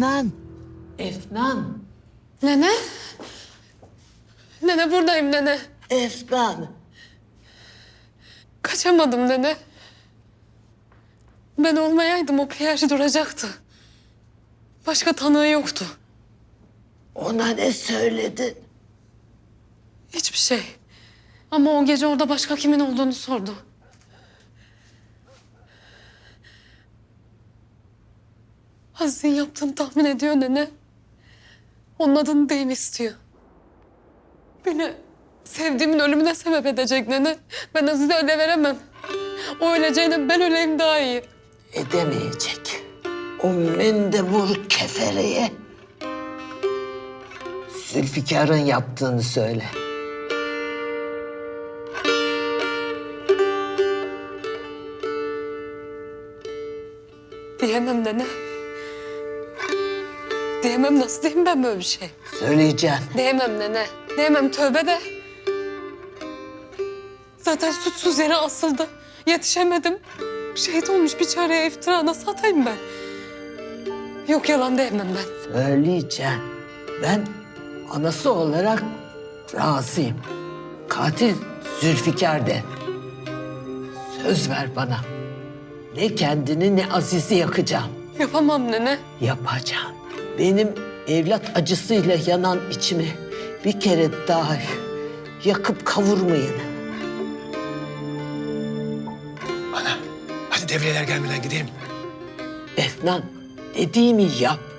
Efnan. Efnan. Nene? Nene buradayım nene. Efnan. Kaçamadım nene. Ben olmayaydım o Pierre duracaktı. Başka tanığı yoktu. Ona ne söyledin? Hiçbir şey. Ama o gece orada başka kimin olduğunu sordu. Aziz'in yaptığını tahmin ediyor nene. Onun adını değil istiyor. Beni sevdiğimin ölümüne sebep edecek nene. Ben Aziz'e öyle veremem. O öleceğine ben öleyim daha iyi. Edemeyecek. O mendebur kefereye Zülfikar'ın yaptığını söyle. Diyemem nene. Diyemem nasıl diyeyim ben böyle bir şey. Söyleyeceğim. Diyemem nene. Diyemem tövbe de. Zaten suçsuz yere asıldı. Yetişemedim. Şehit olmuş bir çareye iftira nasıl atayım ben? Yok yalan diyemem ben. Söyleyeceğim. Ben anası olarak razıyım. Katil Zülfikar de. Söz ver bana. Ne kendini ne Aziz'i yakacağım. Yapamam nene. Yapacağım. Benim evlat acısıyla yanan içimi bir kere daha yakıp kavurmayın. Ana, hadi devreler gelmeden gidelim. Efnan dediğimi yap.